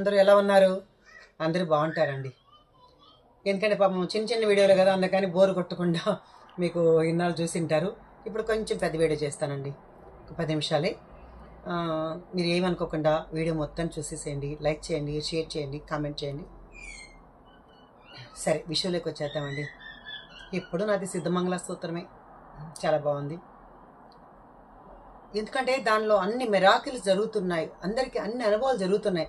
అందరూ ఎలా ఉన్నారు? అందరూ బాగుంటారండి. ఎందుకంటే పాపం చిన్న చిన్న వీడియోలు కదా అందుకని బోర్ కొట్టకుండా మీకు ఇన్నాళ్ళు చూసి ఉంటారు. ఇప్పుడు కొంచెం పెద్ద వీడియో చేస్తానండి. ఒక పది నిమిషాలే. మీరు ఏమనుకోకుండా వీడియో మొత్తం చూసేసేయండి. లైక్ చేయండి షేర్ చేయండి కామెంట్ చేయండి. సరే విషయంలోకి వచ్చేద్దామండి. ఇప్పుడు నాది సిద్ధమంగళ స్తోత్రమే. చాలా బాగుంది. ఎందుకంటే దానిలో అన్ని మెరాకిల్స్ జరుగుతున్నాయి. అందరికీ అన్ని అనుభవాలు జరుగుతున్నాయి.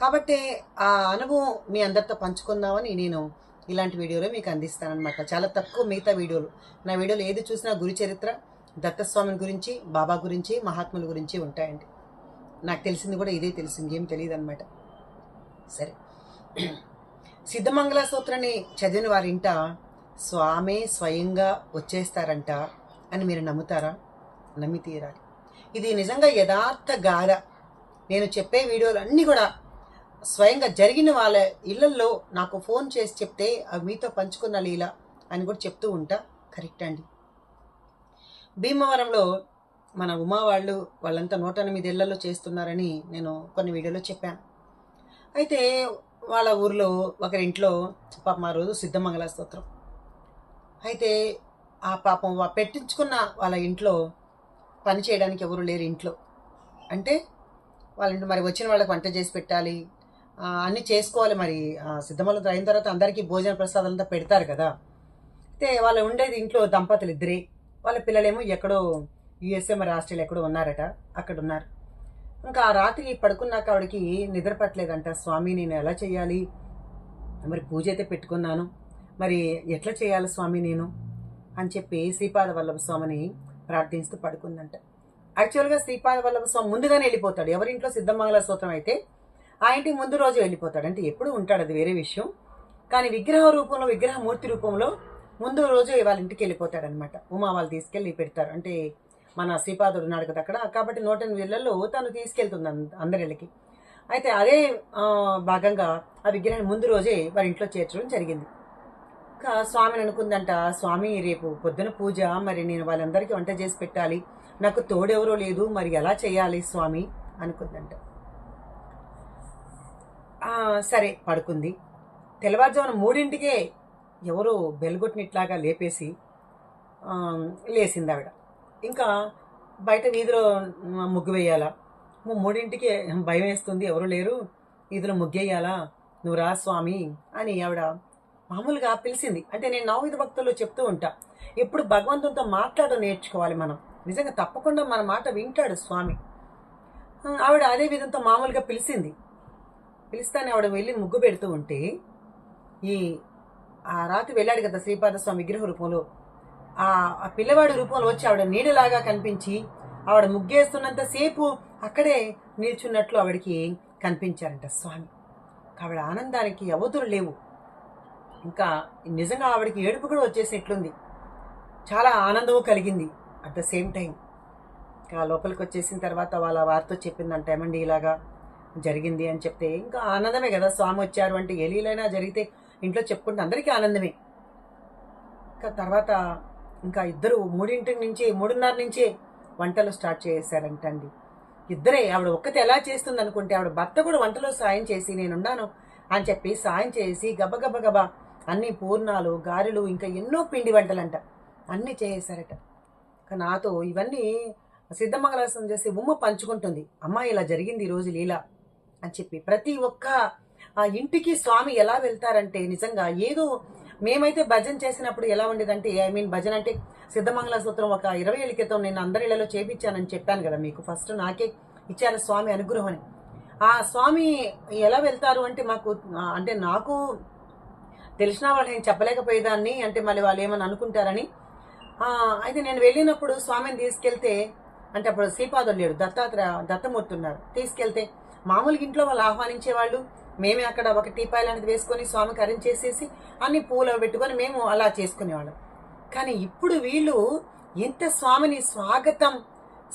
కాబట్టి ఆ అనుభవం మీ అందరితో పంచుకుందామని నేను ఇలాంటి వీడియోలో మీకు అందిస్తానన్నమాట. చాలా తక్కువ మిగతా వీడియోలు. నా వీడియోలు ఏది చూసినా గురు చరిత్ర దత్తస్వామిని గురించి బాబా గురించి మహాత్ముల గురించి ఉంటాయండి. నాకు తెలిసింది కూడా ఇదే తెలిసింది. ఏం తెలియదు అనమాట సరే. సిద్ధమంగళ సూత్రాన్ని చదివిన వారింట స్వామే స్వయంగా వచ్చేస్తారంట అని మీరు నమ్ముతారా? నమ్మి తీరాలి. ఇది నిజంగా యథార్థ గాథ. నేను చెప్పే వీడియోలు అన్నీ కూడా స్వయంగా జరిగిన వాళ్ళ ఇళ్ళల్లో నాకు ఫోన్ చేసి చెప్తే అవి మీతో పంచుకున్న లీల అని కూడా చెప్తూ ఉంటా. కరెక్ట్ అండి. భీమవరంలో మన ఉమా వాళ్ళు వాళ్ళంతా నూట ఎనిమిది ఇళ్ళలో చేస్తున్నారని నేను కొన్ని వీడియోలో చెప్పాను. అయితే వాళ్ళ ఊర్లో ఒకరింట్లో పాపం ఆ రోజు సిద్ధమంగళ స్తోత్రం. అయితే ఆ పాపం పెట్టించుకున్న వాళ్ళ ఇంట్లో పని చేయడానికి ఎవరు లేరు ఇంట్లో. అంటే వాళ్ళ మరి వచ్చిన వాళ్ళకి వంట చేసి పెట్టాలి అన్నీ చేసుకోవాలి మరి. ఆ, అయిన తర్వాత అందరికీ భోజన ప్రసాదాలంతా పెడతారు కదా. అయితే వాళ్ళు ఉండేది ఇంట్లో దంపతులు ఇద్దరే. వాళ్ళ పిల్లలేమో ఎక్కడో యుఎస్ఏ మరి ఆస్ట్రేలియా ఎక్కడో ఉన్నారట. అక్కడ ఉన్నారు. ఇంకా ఆ రాత్రి పడుకున్నాక ఆవిడకి నిద్ర పట్టలేదంట. స్వామి నేను ఎలా చేయాలి? మరి పూజ అయితే పెట్టుకున్నాను. మరి ఎట్లా చేయాలి స్వామి నేను? అని చెప్పి శ్రీపాద వల్లభ స్వామిని ప్రార్థిస్తూ పడుకుందంట. యాక్చువల్గా శ్రీపాద వల్లభ స్వామి ముందుగానే వెళ్ళిపోతాడు. ఎవరింట్లో సిద్ధమంగళ స్తోత్రం అయితే ఆ ఇంటికి ముందు రోజు వెళ్ళిపోతాడు. అంటే ఎప్పుడు ఉంటాడు అది వేరే విషయం. కానీ విగ్రహ రూపంలో విగ్రహమూర్తి రూపంలో ముందు రోజు వాళ్ళ ఇంటికి వెళ్ళిపోతాడు అనమాట ఉమా వాళ్ళు తీసుకెళ్ళి పెడతారు. అంటే మన శ్రీపాదుడు ఉన్నాడు కదా అక్కడ. కాబట్టి నూట ఎనిమిది ఇళ్ళలో తను తీసుకెళ్తుంది అంద- అందరిళ్ళకి. అయితే అదే భాగంగా ఆ విగ్రహాన్ని ముందు రోజే వారి ఇంట్లో చేర్చడం జరిగింది. ఇంకా స్వామిని అనుకుందంట స్వామి రేపు పొద్దున పూజ. మరి నేను వాళ్ళందరికీ వంట చేసి పెట్టాలి. నాకు తోడెవరో లేదు. మరి ఎలా చేయాలి స్వామి? అనుకుందంట. సరే పడుకుంది. తెల్లవారుజామున మూడింటికే ఎవరో బెల్గొట్టినట్లాగా లేపేసి లేసింది ఆవిడ ఇంకా బయట వీధిలో ముగ్గు వేయాలా? ము- మూడింటికి భయం వేస్తుంది ఎవరు లేరు? వీధిలో ముగ్గేయాలా? నువ్వు రా స్వామి అని ఆవిడ మామూలుగా పిలిచింది అంటే నేను నవవిధ భక్తుల్లో చెప్తూ ఉంటా. ఎప్పుడు భగవంతునితో మాట్లాడడం నేర్చుకోవాలి మనం. నిజంగా తప్పకుండా మన మాట వింటాడు స్వామి. ఆవిడ అదే విధంతో మామూలుగా పిలిచింది పిలుస్తానే ఆవిడ వెళ్ళి ముగ్గు పెడుతూ ఉంటే ఈ ఆ రాత్రి వెళ్ళాడు కదా శ్రీపాద స్వామి విగ్రహ రూపంలో. ఆ పిల్లవాడి రూపంలో వచ్చి ఆవిడ నీడలాగా కనిపించి ఆవిడ ముగ్గేస్తున్నంతసేపు అక్కడే నిల్చున్నట్లు ఆవిడకి కనిపించారంట స్వామి. ఆవిడ ఆనందానికి అవధులు లేవు. ఇంకా నిజంగా ఆవిడకి ఏడుపు కూడా వచ్చేసినట్లుంది. చాలా ఆనందము కలిగింది అట్ ద సేమ్ టైం. ఇంకా లోపలికి వచ్చేసిన తర్వాత వాళ్ళ వారితో చెప్పిందంట ఏమండి ఇలాగా జరిగింది అని చెప్తే ఇంకా ఆనందమే కదా స్వామి వచ్చారు అంటే ఏ జరిగితే ఇంట్లో చెప్పుకుంటే అందరికీ ఆనందమే. ఇంకా తర్వాత ఇంకా ఇద్దరు మూడింటి నుంచి మూడున్నర నుంచే వంటలు స్టార్ట్ చేశారంటండి. ఇద్దరే ఆవిడ ఒక్కతే ఎలా చేస్తుంది అనుకుంటే ఆవిడ భర్త కూడా వంటలో సాయం చేసి నేనున్నాను అని చెప్పి సాయం చేసి గబగబ గబ అన్ని పూర్ణాలు గారెలు ఇంకా ఎన్నో పిండి వంటలంట. అన్నీ చేసేసారట నాతో ఇవన్నీ సిద్ధమంగళాసనం చేసి ఉమ్మ పంచుకుంటుంది. అమ్మ ఇలా జరిగింది ఈరోజు రోజు లీల. అని చెప్పి ప్రతి ఒక్క ఆ ఇంటికి స్వామి ఎలా వెళ్తారంటే నిజంగా ఏదో మేమైతే భజన చేసినప్పుడు ఎలా ఉండేదంటే ఐ మీన్ భజన అంటే సిద్ధమంగళ సూత్రం ఒక ఇరవై ఏళ్ళ క్రితం నేను అందరి ఇళ్ళలో చేపించానని చెప్పాను కదా మీకు. ఫస్ట్ నాకే ఇచ్చారు స్వామి అనుగ్రహం అని. ఆ స్వామి ఎలా వెళ్తారు అంటే మాకు అంటే నాకు తెలిసిన వాళ్ళు నేను చెప్పలేకపోయేదాన్ని అంటే మళ్ళీ వాళ్ళు ఏమని అనుకుంటారని. అయితే నేను వెళ్ళినప్పుడు స్వామిని తీసుకెళ్తే అంటే అప్పుడు శ్రీపాదులు లేడు దత్తాత్రేయ దత్తమూర్తి ఉన్నారు. తీసుకెళ్తే మామూలుగా ఇంట్లో వాళ్ళు ఆహ్వానించేవాళ్ళు. మేమే అక్కడ ఒక టీపాయ్ లాంటిది వేసుకొని స్వామికి అరించేసేసి అన్ని పూలు పెట్టుకొని మేము అలా చేసుకునేవాళ్ళం. కానీ ఇప్పుడు వీళ్ళు ఎంత స్వామిని స్వాగతం.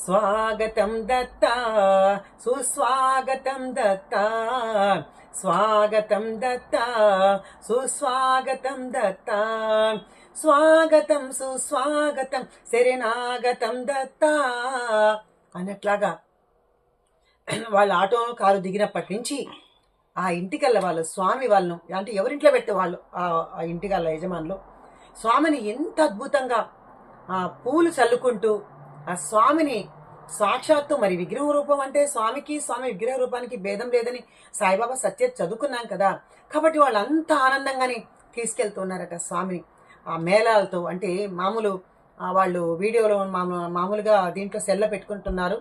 స్వాగతం దత్త సుస్వాగతం దత్త స్వాగతం దత్త సుస్వాగతం దత్త స్వాగతం సుస్వాగతం శరణాగతం దత్త అన్నట్లాగా వాళ్ళ ఆటో కారు దిగినప్పటి నుంచి ఆ ఇంటికల్లా వాళ్ళు స్వామి వాళ్ళను అంటే ఎవరింట్లో పెట్టే వాళ్ళు ఆ ఆ ఇంటికల్ల యజమానులు స్వామిని ఎంత అద్భుతంగా ఆ పూలు చల్లుకుంటూ ఆ స్వామిని సాక్షాత్తు మరి విగ్రహ రూపం అంటే స్వామికి స్వామి విగ్రహ రూపానికి భేదం లేదని సాయిబాబా సత్య చదువుకున్నాం కదా. కాబట్టి వాళ్ళు అంత ఆనందంగానే తీసుకెళ్తున్నారట స్వామిని. ఆ మేళాలతో అంటే మామూలు వాళ్ళు వీడియోలో మామూలు మామూలుగా దీంట్లో సెల్ల పెట్టుకుంటున్నారు.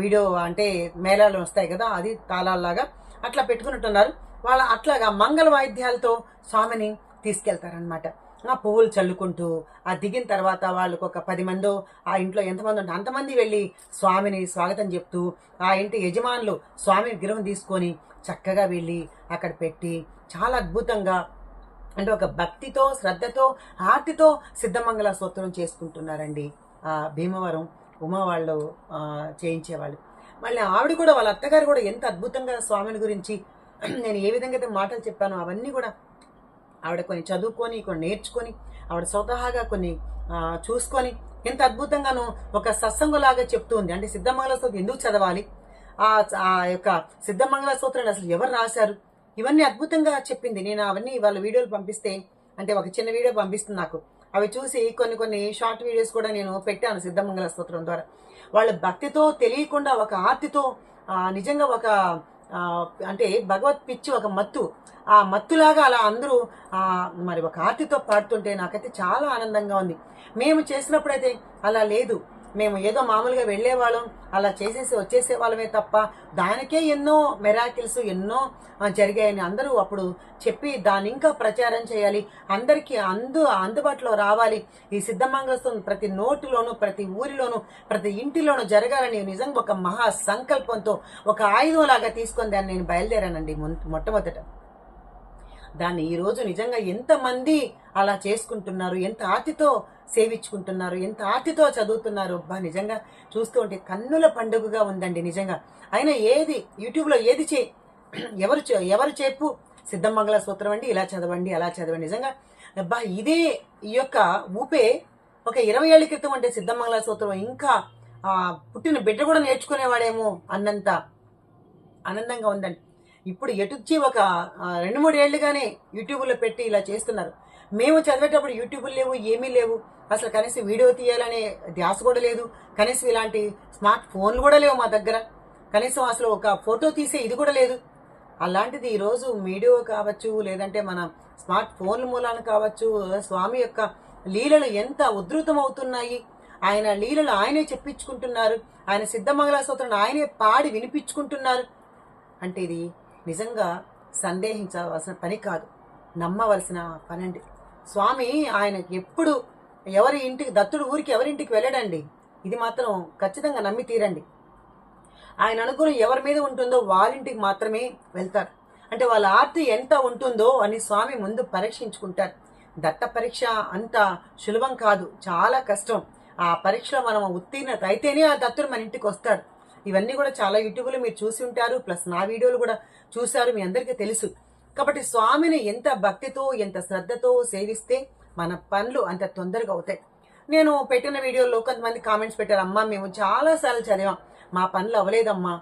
వీడియో అంటే మేళాలు వస్తాయి కదా అది తాళాల్లాగా అట్లా పెట్టుకున్నట్టున్నారు. వాళ్ళ అట్లాగా మంగళ వాయిద్యాలతో స్వామిని తీసుకెళ్తారనమాట ఆ పువ్వులు చల్లుకుంటూ ఆ దిగిన తర్వాత వాళ్ళకు ఒక పది మందో ఆ ఇంట్లో ఎంతమంది ఉంటే అంతమంది వెళ్ళి స్వామిని స్వాగతం చెప్తూ ఆ ఇంటి యజమానులు స్వామి విగ్రహం తీసుకొని చక్కగా వెళ్ళి అక్కడ పెట్టి చాలా అద్భుతంగా అంటే ఒక భక్తితో శ్రద్ధతో ఆర్తితో సిద్ధమంగళ స్తోత్రం చేసుకుంటున్నారండి. భీమవరం ఉమా వాళ్ళు చేయించేవాళ్ళు. మళ్ళీ ఆవిడ కూడా వాళ్ళ అత్తగారు కూడా ఎంత అద్భుతంగా స్వామిని గురించి నేను ఏ విధంగా అయితే మాటలు చెప్పానో అవన్నీ కూడా ఆవిడ కొన్ని చదువుకొని కొన్ని నేర్చుకొని ఆవిడ స్వతహాగా కొన్ని చూసుకొని ఎంత అద్భుతంగాను ఒక సత్సంగులాగా చెప్తూ ఉంది అంటే సిద్ధమంగళ స్తోత్రం ఎందుకు చదవాలి? ఆ ఆ యొక్క సిద్ధమంగళ స్తోత్రాన్ని అసలు ఎవరు రాశారు? ఇవన్నీ అద్భుతంగా చెప్పింది. నేను అవన్నీ వాళ్ళ వీడియోలు పంపిస్తే అంటే ఒక చిన్న వీడియో పంపిస్తుంది నాకు. అవి చూసి కొన్ని కొన్ని షార్ట్ వీడియోస్ కూడా నేను పెట్టాను సిద్ధమంగళ స్తోత్రం ద్వారా. వాళ్ళ భక్తితో తెలియకుండా ఒక ఆర్తితో నిజంగా ఒక అంటే భగవత్ పిచ్చి ఒక మత్తు ఆ మత్తులాగా అలా అందరూ మరి ఒక ఆర్తితో పాడుతుంటే నాకైతే చాలా ఆనందంగా ఉంది. మేము చేసినప్పుడైతే అలా లేదు. మేము ఏదో మామూలుగా వెళ్ళేవాళ్ళం అలా చేసేసి వచ్చేసే వాళ్ళమే తప్ప దానికే ఎన్నో మెరాకిల్స్ ఎన్నో జరిగాయని అందరూ అప్పుడు చెప్పి దాన్ని ఇంకా ప్రచారం చేయాలి. అందరికీ అందు అందుబాటులో రావాలి. ఈ సిద్ధమంగళస్థం ప్రతి నోటులోను ప్రతి ఊరిలోను ప్రతి ఇంటిలోనూ జరగాలని నిజంగా ఒక మహా సంకల్పంతో ఒక ఆయుధం లాగా తీసుకొని దాన్ని నేను బయలుదేరానండి మొట్టమొదట. దాన్ని ఈరోజు నిజంగా ఎంతమంది అలా చేసుకుంటున్నారు ఎంత ఆర్తితో సేవించుకుంటున్నారు ఎంత ఆర్తితో చదువుతున్నారు. అబ్బా నిజంగా చూస్తూ ఉంటే కన్నుల పండుగగా ఉందండి నిజంగా. అయినా ఏది యూట్యూబ్లో ఏది చే ఎవరు ఎవరు చెప్పు? సిద్ధమంగళ సూత్రం అండి ఇలా చదవండి అలా చదవండి. నిజంగా అబ్బా ఇదే ఈ యొక్క ఊపే ఒక ఇరవై ఏళ్ళ క్రితం అంటే సిద్ధమంగళ సూత్రం ఇంకా పుట్టిన బిడ్డ కూడా నేర్చుకునేవాడేమో అన్నంత. ఆనందంగా ఉందండి. ఇప్పుడు ఎటుచ్చి ఒక రెండు మూడు ఏళ్ళుగానే యూట్యూబ్లో పెట్టి ఇలా చేస్తున్నారు. మేము చదివేటప్పుడు యూట్యూబ్లు లేవు ఏమీ లేవు. అసలు కనీసం వీడియో తీయాలనే ధ్యాస కూడా లేదు. కనీసం ఇలాంటి స్మార్ట్ ఫోన్లు కూడా లేవు మా దగ్గర. కనీసం అసలు ఒక ఫోటో తీసే ఇది కూడా లేదు. అలాంటిది ఈరోజు వీడియో కావచ్చు లేదంటే మన స్మార్ట్ ఫోన్ల మూలాన కావచ్చు స్వామి యొక్క లీలలు ఎంత ఉధృతం అవుతున్నాయి ఆయన లీలలు ఆయనే చెప్పించుకుంటున్నారు. ఆయన సిద్ధమంగళ స్తోత్రాన్ని ఆయనే పాడి వినిపించుకుంటున్నారు. అంటే ఇది నిజంగా సందేహించవలసిన పని కాదు. నమ్మవలసిన పని అండి స్వామి ఆయన ఎప్పుడు ఎవరి ఇంటికి దత్తుడు ఊరికి ఎవరింటికి వెళ్ళడండి? ఇది మాత్రం ఖచ్చితంగా నమ్మి తీరండి. ఆయన అనుకుని ఎవరి మీద ఉంటుందో వాళ్ళింటికి మాత్రమే వెళ్తారు. అంటే వాళ్ళ ఆర్తి ఎంత ఉంటుందో అని స్వామి ముందు పరీక్షించుకుంటారు. దత్త పరీక్ష అంత సులభం కాదు. చాలా కష్టం. ఆ పరీక్షలో మనం ఉత్తీర్ణత అయితేనే ఆ దత్తుడు మన ఇంటికి వస్తాడు. ఇవన్నీ కూడా చాలా యూట్యూబ్లో మీరు చూసి ఉంటారు ప్లస్ నా వీడియోలు కూడా చూశారు మీ అందరికీ తెలుసు. కాబట్టి స్వామిని ఎంత భక్తితో ఎంత శ్రద్ధతో సేవిస్తే మన పనులు అంత తొందరగా అవుతాయి. నేను పెట్టిన వీడియోలో కొంతమంది కామెంట్స్ పెట్టారు అమ్మా మేము చాలాసార్లు చదివాం. మా పనులు అవ్వలేదమ్మా.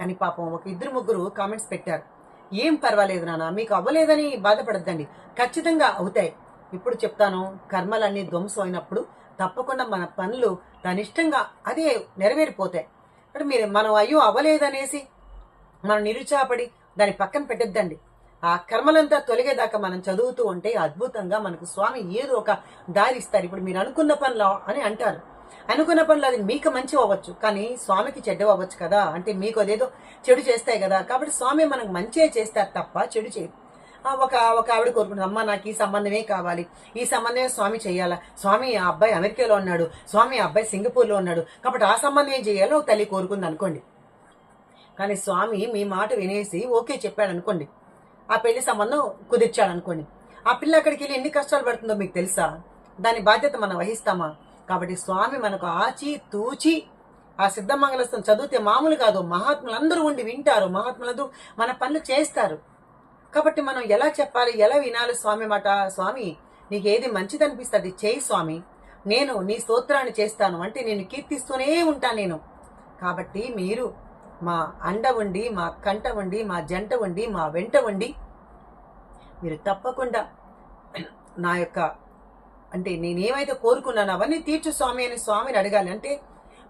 అని పాపం ఒక ఇద్దరు ముగ్గురు కామెంట్స్ పెట్టారు. ఏం పర్వాలేదు నాన్న మీకు అవ్వలేదని బాధపడద్దండి. ఖచ్చితంగా అవుతాయి. ఇప్పుడు చెప్తాను కర్మలన్నీ ధ్వంసం అయినప్పుడు తప్పకుండా మన పనులు తనిష్టంగా అదే నెరవేరిపోతాయి. అంటే మీరు మనం అయ్యో అవ్వలేదనేసి మనం నిరుచాపడి దాని పక్కన పెట్టద్దండి. ఆ కర్మలంతా తొలగేదాకా మనం చదువుతూ ఉంటే అద్భుతంగా మనకు స్వామి ఏదో ఒక దారి ఇస్తారు. ఇప్పుడు మీరు అనుకున్న పనిలో అని అంటారు. అనుకున్న పనులు అది మీకు మంచి అవ్వచ్చు. కానీ స్వామికి చెడ్డ అవ్వచ్చు కదా. అంటే మీకు అదేదో చెడు చేస్తాయి కదా. కాబట్టి స్వామి మనకు మంచిగా చేస్తారు తప్ప చెడు చేయరు. ఒక ఒక ఆవిడ కోరుకుంటుంది అమ్మ నాకు ఈ సంబంధమే కావాలి. ఈ సంబంధమే స్వామి చేయాలా స్వామి ఆ అబ్బాయి అమెరికాలో ఉన్నాడు. స్వామి ఆ అబ్బాయి సింగపూర్లో ఉన్నాడు. కాబట్టి ఆ సంబంధం ఏం చేయాలో తల్లి కోరుకుంది అనుకోండి. కానీ స్వామి మీ మాట వినేసి ఓకే చెప్పాడు అనుకోండి. ఆ పెళ్ళి సంబంధం కుదిర్చాడు అనుకోండి. ఆ పిల్ల అక్కడికి వెళ్ళి ఎన్ని కష్టాలు పడుతుందో మీకు తెలుసా? దాని బాధ్యత మనం వహిస్తామా? కాబట్టి స్వామి మనకు ఆచి తూచి ఆ సిద్ధమంగళస్థం చదివితే మామూలు కాదు. మహాత్ములందరూ ఉండి వింటారు. మహాత్ములందరూ మన పనులు చేస్తారు. కాబట్టి మనం ఎలా చెప్పాలి ఎలా వినాలి స్వామి మాట? స్వామి నీకు ఏది మంచిది అనిపిస్తుంది చేయి స్వామి. నేను నీ స్తోత్రాన్ని చేస్తాను. అంటే నేను కీర్తిస్తూనే ఉంటాను నేను. కాబట్టి మీరు మా అండ ఉండి మా కంట ఉండి మా జంట ఉండి మా వెంట ఉండి మీరు తప్పకుండా నా యొక్క అంటే నేనేమైతే కోరుకున్నానో అవన్నీ తీర్చు స్వామి అని స్వామిని అడగాలి. అంటే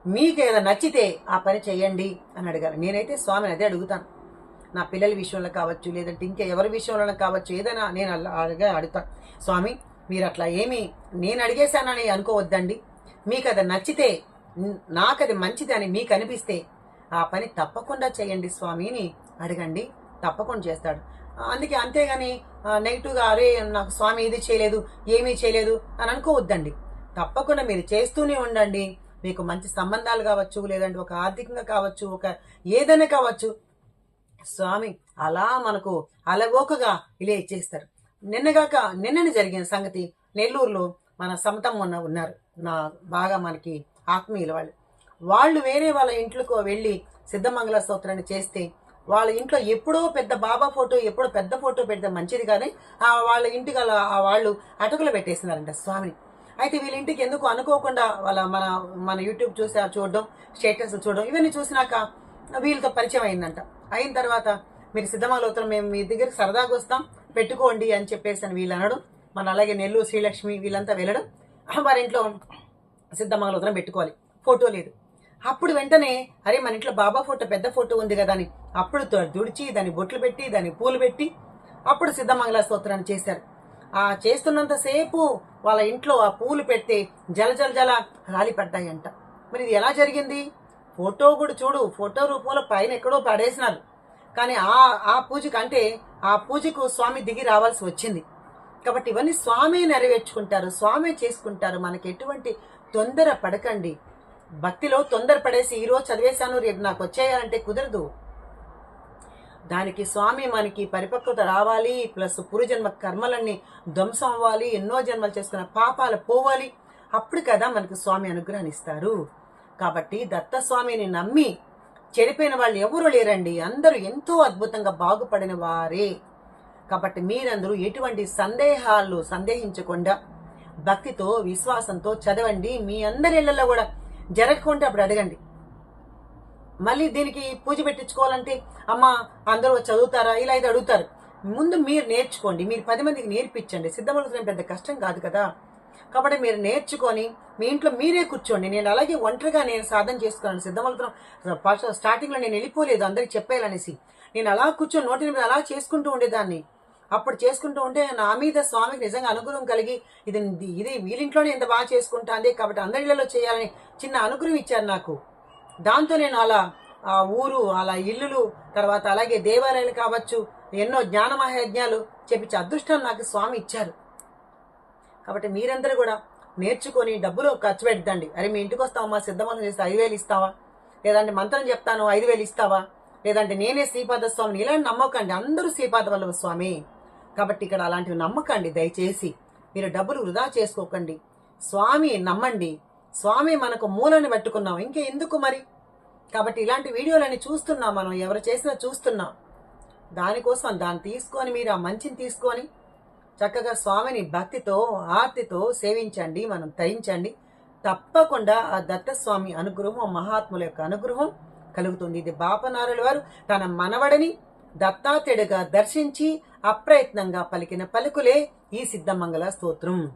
మీకు ఏదో నచ్చితే ఆ పని చేయండి అని అడగాలి. నేనైతే స్వామిని అదే అడుగుతాను. నా పిల్లల విషయంలో కావచ్చు లేదంటే ఇంకా ఎవరి విషయంలో కావచ్చు ఏదైనా నేను అలా అడుగుతాను స్వామి మీరు అట్లా ఏమి నేను అడిగేశానని అనుకోవద్దండి. మీకు అది నచ్చితే నాకు అది మంచిది అని మీకు అనిపిస్తే ఆ పని తప్పకుండా చేయండి స్వామిని. అడగండి తప్పకుండా చేస్తాడు. అందుకే అంతేగాని నెగిటివ్గా అరే నాకు స్వామి ఇది చేయలేదు ఏమీ చేయలేదు అని అనుకోవద్దండి. తప్పకుండా మీరు చేస్తూనే ఉండండి. మీకు మంచి సంబంధాలు కావచ్చు లేదంటే ఒక ఆర్థికంగా కావచ్చు ఒక ఏదైనా కావచ్చు స్వామి అలా మనకు అలవోకగా ఇలా ఇచ్చేస్తారు. నిన్నగాక నిన్ననే జరిగిన సంగతి నెల్లూరులో మన సమతం ఉన్న ఉన్నారు. నా బాగా మనకి ఆత్మీయుల వాళ్ళు. వాళ్ళు వేరే వాళ్ళ ఇంట్లోకి వెళ్ళి సిద్ధమంగళ స్తోత్రాన్ని చేస్తే వాళ్ళ ఇంట్లో ఎప్పుడో పెద్ద బాబా ఫోటో ఎప్పుడో పెద్ద ఫోటో పెడితే మంచిది కానీ ఆ వాళ్ళ ఇంటికి అలా ఆ వాళ్ళు అటుకులు పెట్టేస్తున్నారంట స్వామిని. అయితే వీళ్ళ ఇంటికి ఎందుకు అనుకోకుండా వాళ్ళ మన మన యూట్యూబ్ చూసి చూడడం స్టేటస్ చూడడం ఇవన్నీ చూసినాక వీళ్ళతో పరిచయం అయిందంట. అయిన తర్వాత మీరు సిద్ధమాలోతరం మేము మీ దగ్గరికి సరదాగా వస్తాం. పెట్టుకోండి అని చెప్పేసి అని వీళ్ళు అనడం. మన అలాగే నెల్లూరు శ్రీలక్ష్మి వీళ్ళంతా వెళ్ళడం. వారి ఇంట్లో సిద్ధమంగళోత్తరం పెట్టుకోవాలి. ఫోటో లేదు. అప్పుడు వెంటనే అరే మన ఇంట్లో బాబా ఫోటో పెద్ద ఫోటో ఉంది కదా అని అప్పుడు దుడిచి తుడిచి దాన్ని బొట్లు పెట్టి దాన్ని పూలు పెట్టి అప్పుడు సిద్ధమంగళ స్తోత్రాన్ని చేశారు. ఆ చేస్తున్నంతసేపు వాళ్ళ ఇంట్లో ఆ పూలు పెడితే జల జల జల రాలిపడ్డాయంట. మరి ఇది ఎలా జరిగింది? ఫోటో కూడా చూడు ఫోటో రూపంలో పైన ఎక్కడో పడేసినారు. కానీ ఆ ఆ పూజకు అంటే ఆ పూజకు స్వామి దిగి రావాల్సి వచ్చింది. కాబట్టి ఇవన్నీ స్వామి నెరవేర్చుకుంటారు స్వామి చేసుకుంటారు. మనకి ఎటువంటి తొందర పడకండి. భక్తిలో తొందర పడేసి ఈరోజు చదివేశాను రేపు నాకు వచ్చేయాలంటే కుదరదు. దానికి స్వామి మనకి పరిపక్వత రావాలి ప్లస్ పురుజన్మ కర్మలన్నీ ధ్వంసం అవ్వాలి ఎన్నో జన్మలు చేసుకున్న పాపాలు పోవాలి. అప్పుడు కదా మనకు స్వామి అనుగ్రహం ఇస్తారు. కాబట్టి దత్తస్వామిని నమ్మి చెడిపోయిన వాళ్ళు ఎవరు లేరండి. అందరూ ఎంతో అద్భుతంగా బాగుపడిన వారే. కాబట్టి మీరందరూ ఎటువంటి సందేహాలు సందేహించకుండా భక్తితో విశ్వాసంతో చదవండి. మీ అందరి ఇళ్ళలో కూడా జరగకుంటే అప్పుడు అడగండి. మళ్ళీ దీనికి పూజ పెట్టించుకోవాలంటే అమ్మ అందరూ చదువుతారా? ఇలా అయితే అడుగుతారు. ముందు మీరు నేర్చుకోండి. మీరు పది మందికి నేర్పించండి. సిద్ధమవుతున్న పెద్ద కష్టం కాదు కదా. కాబట్టి మీరు నేర్చుకొని మీ ఇంట్లో మీరే కూర్చోండి. నేను అలాగే ఒంటరిగా నేను సాధన చేసుకున్నాను. సిద్ధమవుతున్నాం స్టార్టింగ్లో నేను వెళ్ళిపోలేదు అందరికి చెప్పేయాలనేసి. నేను అలా కూర్చొని నోటి మీద అలా చేసుకుంటూ ఉండేదాన్ని. అప్పుడు చేసుకుంటూ ఉంటే నా మీద స్వామికి నిజంగా అనుగ్రహం కలిగి ఇది ఇది వీళ్ళింట్లోనే ఎంత బాగా చేసుకుంటాంది కాబట్టి అందరిలో చేయాలని చిన్న అనుగ్రహం ఇచ్చారు నాకు. దాంతో నేను అలా ఆ ఊరు అలా ఇల్లులు తర్వాత అలాగే దేవాలయాలు కావచ్చు ఎన్నో జ్ఞానమహాయజ్ఞాలు చెప్పించే అదృష్టం నాకు స్వామి ఇచ్చారు. కాబట్టి మీరందరూ కూడా నేర్చుకొని డబ్బులు ఖర్చు పెట్టండి అరే మీ ఇంటికి వస్తావమ్మా సిద్ధమంతం చేస్తే ఐదు వేలు ఇస్తావా? లేదంటే మంత్రం చెప్తాను ఐదు వేలు ఇస్తావా? లేదంటే నేనే శ్రీపాద స్వామిని ఇలా నమ్మకండి. అందరూ శ్రీపాద వల్లభ స్వామి. కాబట్టి ఇక్కడ అలాంటివి నమ్మకండి. దయచేసి మీరు డబ్బులు వృధా చేసుకోకండి. స్వామి నమ్మండి. స్వామి మనకు మూలని పెట్టుకున్నాం. ఇంకే ఎందుకు మరి? కాబట్టి ఇలాంటి వీడియోలన్నీ చూస్తున్నాం మనం. ఎవరు చేసినా చూస్తున్నాం. దానికోసం దాన్ని తీసుకొని మీరు ఆ మంచిని తీసుకొని చక్కగా స్వామిని భక్తితో ఆర్తితో సేవించండి మనం తరించండి. తప్పకుండా ఆ దత్తస్వామి అనుగ్రహం ఆ మహాత్ముల యొక్క అనుగ్రహం కలుగుతుంది. ఇది బాపనారుల వారు తన మనవడని దత్తాత్రేయుడిగా దర్శించి అప్రయత్నంగా పలికిన పలుకులే ఈ సిద్ధమంగళ స్తోత్రం.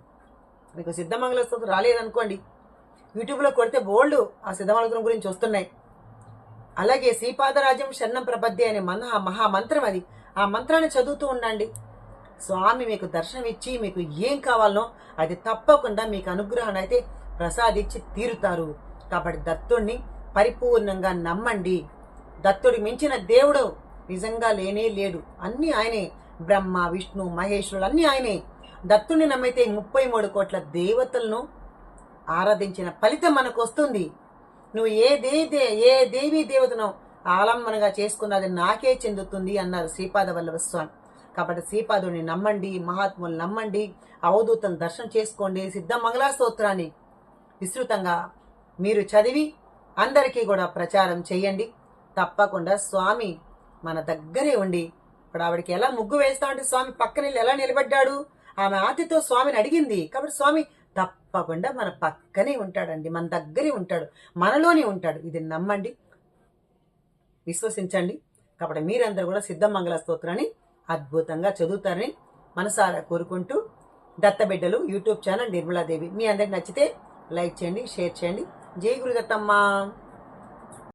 మీకు సిద్ధమంగళ స్తోత్రం రాలేదనుకోండి. యూట్యూబ్లో కొడితే బోల్డ్ ఆ సిద్ధమంగళం గురించి వస్తున్నాయి. అలాగే శ్రీపాదరాజ్యం శరణం ప్రపద్య అనే మహా మహామంత్రం అది. ఆ మంత్రాన్ని చదువుతూ ఉండండి. స్వామి మీకు దర్శనమిచ్చి మీకు ఏం కావాలనో అది తప్పకుండా మీకు అనుగ్రహాన్ని అయితే ప్రసాదించి తీరుతారు. కాబట్టి దత్తుణ్ణి పరిపూర్ణంగా నమ్మండి. దత్తుడి మించిన దేవుడు నిజంగా లేనే లేడు. అన్నీ ఆయనే. బ్రహ్మ విష్ణు మహేశ్వరుడు అన్నీ ఆయనే. దత్తుడిని నమ్మితే ముప్పై మూడు కోట్ల దేవతలను ఆరాధించిన ఫలితం మనకు వస్తుంది నువ్వు ఏ దే దే- ఏ దేవీ దేవతను ఆలంబనగా చేసుకున్నది నాకే చెందుతుంది అన్నారు శ్రీపాద వల్లభ స్వామి. కాబట్టి శ్రీపాదుని నమ్మండి మహాత్ములు నమ్మండి అవధూతను దర్శనం చేసుకోండి. సిద్ధ మంగళా స్తోత్రాన్ని విస్తృతంగా మీరు చదివి అందరికీ కూడా ప్రచారం చేయండి. తప్పకుండా స్వామి మన దగ్గరే ఉండి ఇప్పుడు ఆవిడకి ఎలా ముగ్గు వేస్తా అంటే స్వామి పక్కన ఎలా నిలబడ్డాడు? ఆమె ఆతితో స్వామిని అడిగింది. కాబట్టి స్వామి తప్పకుండా మన పక్కనే ఉంటాడండి మన దగ్గరే ఉంటాడు మనలోనే ఉంటాడు. ఇది నమ్మండి విశ్వసించండి. కాబట్టి మీరందరూ కూడా సిద్ధమంగళ స్తోత్రాన్ని అద్భుతంగా చదువుతారని మనసారా కోరుకుంటూ దత్తబిడ్డలు యూట్యూబ్ ఛానల్ నిర్మలాదేవి. మీ అందరికి నచ్చితే లైక్ చేయండి షేర్ చేయండి. జై గురుదత్తమ్మ.